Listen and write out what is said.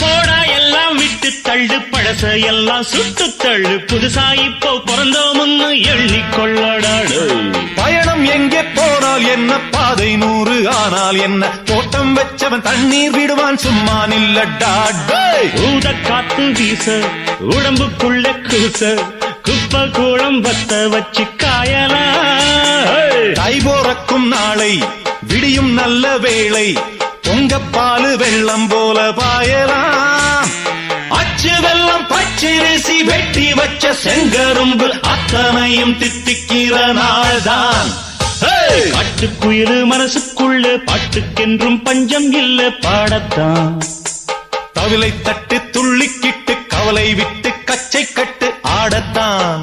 போடா எல்லாம் விட்டு தள்ளு பழச எல்லாம் சுட்டு தள்ளு. புதுசா இப்போ பிறந்தோம்னு எண்ணிக்கொள்ளடாடு. பயணம் எங்கே போனால் என்ன? பாதை நூறு ஆனால் என்ன? தோட்டம் வச்சவன் தண்ணீர் விடுவான் சும்மா நில்லடா. ஊத காத்து வீச உடம்புக்குள்ள கூச குப்பை கூளம் வத்த வச்சு காயலாம். தை போறக்கும் நாளை விடியும் நல்ல வேளை பொங்கப்பாலு வெள்ளம் போல பாயலாம். அச்சு வெள்ளம் பச்சை பச்சரிசி வெட்டி வச்ச செங்கரும்பு அத்தனையும் தித்திக்கிற நாள்தான். ஹேய்! மனசுக்குள்ள பாட்டுக்கென்றும் பஞ்சம் இல்ல பாடத்தான். தவிலை தட்டு துள்ளிக்கிட்டு கவலை விட்டு கச்சை கட்டு ஆடத்தான்.